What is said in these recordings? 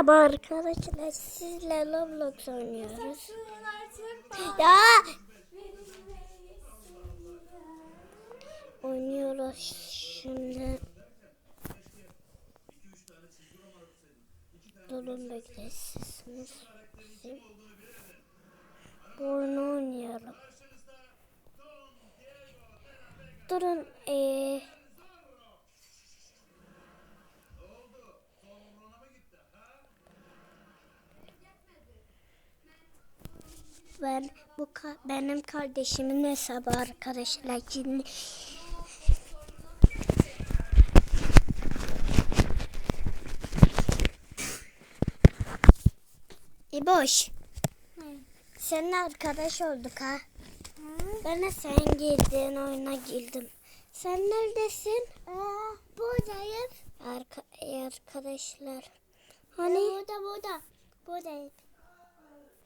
Merhaba arkadaşlar. Sizle Roblox oynuyoruz. Ya oynuyoruz şimdi. Durun beklesiniz. Bu oyunu oynayalım. Durun eee Ben bu ka- benim kardeşimin hesabı arkadaşlar. Şimdi İboş. Seninle arkadaş olduk ha. Ben de sen girdin oyuna girdim. Sen neredesin? buradayım. Arka arkadaşlar. Hani? Burada burada. Buradayım.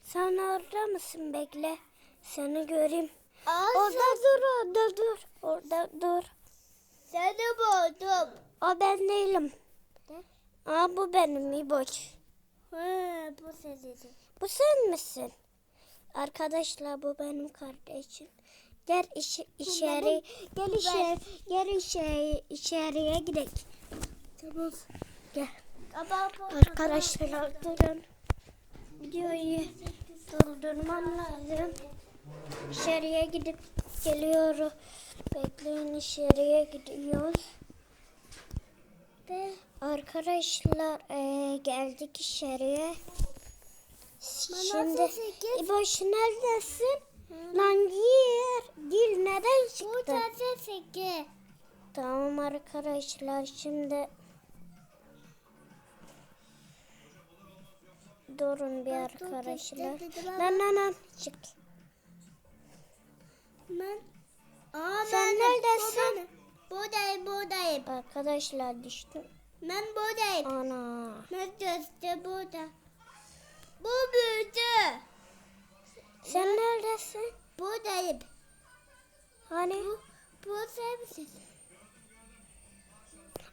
Sen orada mısın? Bekle. Seni göreyim. orada dur, orada dur. Orada dur. Seni buldum. O ben değilim. Aa bu benim İboç. Hı, bu senin. Bu sen misin? Arkadaşlar bu benim kardeşim. Gel iş, içeri, gel içeri, gel içeri, içeriye gidelim. Tamam. Gel. Arkadaşlar durun. Videoyu durdurmam lazım. İçeriye gidip geliyoruz. Bekleyin içeriye gidiyoruz. Ve arkadaşlar eee, geldik içeriye. Şimdi İboş neredesin? Lan gir. Gir neden sekiz. Tamam arkadaşlar şimdi durun bir arkadaşlar. Lan lan lan çık. Ben. Aa, Sen ben de- neredesin? Buradayım buradayım. Arkadaşlar düştüm. Ben buradayım. Ana. Ben düştü burada. Bu büyüdü. Sen neredesin? Buradayım. Hani? Bu sen misin?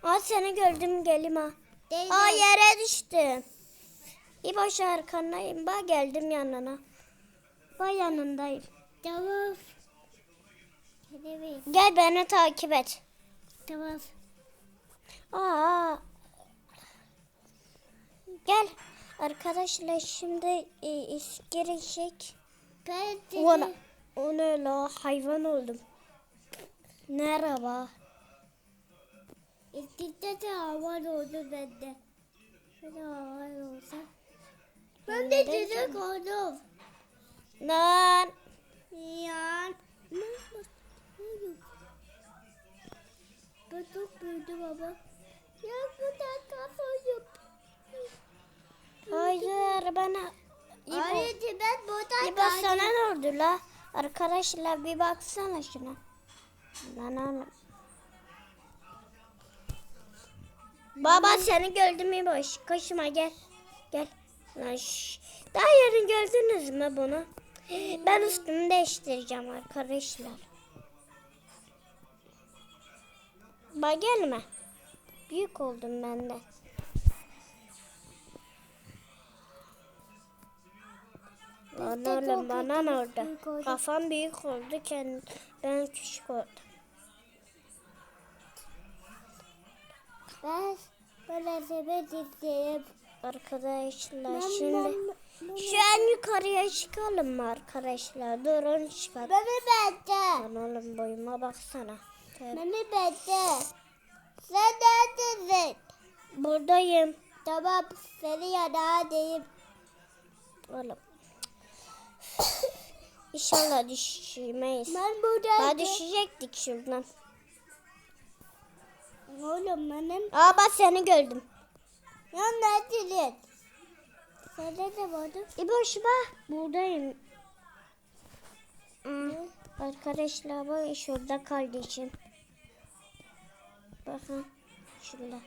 Aa seni gördüm gelim ha. Değil. Aa yere düştüm. İboş arkandayım. Bak geldim yanına. Bak yanındayım. Evet. Gel beni takip et. Tamam. Aa. Gel. Arkadaşlar şimdi e, iş girecek. Ben Ona, la hayvan oldum. Merhaba. İstikte de havan oldu bende. Ben de havan olsa. Ben de çocuk oldum. Lan. Ya. Ne yapayım? Ben çok büyüdüm baba. Ya bu da kafayım. Hayır bana. Hayır ben burada İbo sana ne oldu la? Arkadaşlar bir baksana şuna. Lan. Baba seni gördüm İboş. Koşma gel. Gel. Daha yeni gördünüz mü bunu? Ben üstümü değiştireceğim arkadaşlar. Bak gelme. Büyük oldum ben de. Lan oğlum bana ne oldu? Kafam büyük oldu. Kendi, ben küçük oldum. Ben böyle sepet isteyeyim. Arkadaşlar şimdi şu an yukarıya çıkalım mı arkadaşlar? Durun çıkalım. Beni bekle. Lan oğlum boyuma baksana. Tabii. Beni bekle. Sen neredesin? Buradayım. Tamam seni yanağındayım. Oğlum. İnşallah düşmeyiz. Ben buradayım. Daha düşecektik şuradan. Oğlum benim. Aa bak seni gördüm. Ya neredesin? Sen de vardım. İboş bak buradayım. Hmm. Arkadaşlar bak şurada kardeşim. Bakın şurada.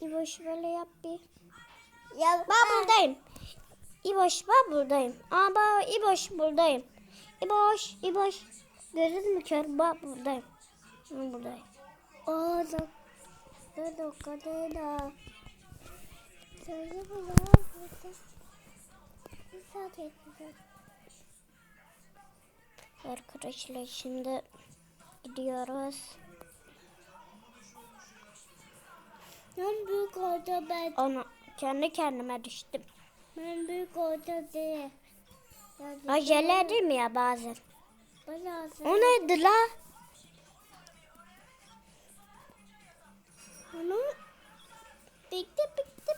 İboş böyle yap bir. Ya Bak buradayım. İboş bak buradayım. Aa bak İboş buradayım. İboş İboş. Gözün mü kör? Bak buradayım. Hı, buradayım. Oğlum. Şurada kadar Söyle bana. Bir saat etmeyeceğim. Arkadaşlar şimdi gidiyoruz. Ben büyük oldu ben. Ona kendi kendime düştüm. Ben büyük oldu diye. Acele edeyim ya bazen. Bana O neydi la? Onu bitti bitti.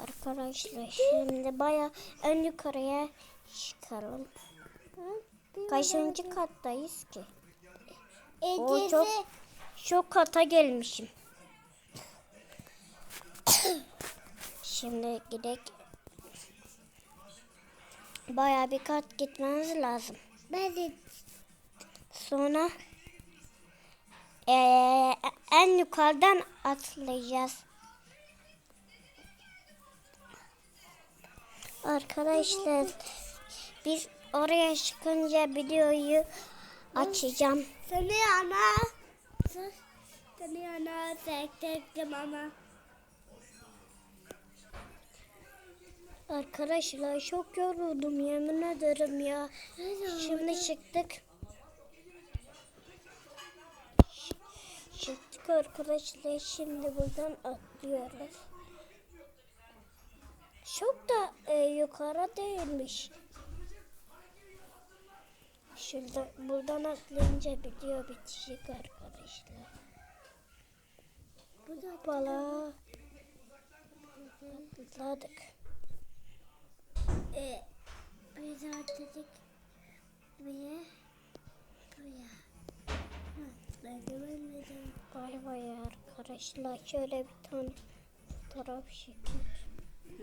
Arkadaşlar şimdi baya ön yukarıya çıkalım. Kaçıncı kattayız ki? O Ecesi. çok çok kata gelmişim. Şimdi gidek. Baya bir kat gitmemiz lazım. Ben de Sonra eee, en yukarıdan atlayacağız. Arkadaşlar biz oraya çıkınca videoyu açacağım. seni ana. Seni ana tek tektim ama. Arkadaşlar çok yoruldum yemin ederim ya. Şimdi çıktık. Çıktık arkadaşlar şimdi buradan atlıyoruz. Çok da e, yukarı değilmiş. Şurada buradan atlayınca video bitecek arkadaşlar. Bu da Bala atladık. e, biz atladık. Buraya. Galiba ya arkadaşlar şöyle bir tane fotoğraf çekeyim.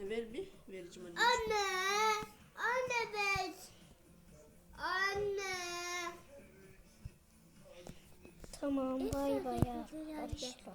Ver bir, vereceğim anne. Anne. Anne ben. Anne. Tamam bay bay arkadaşlar.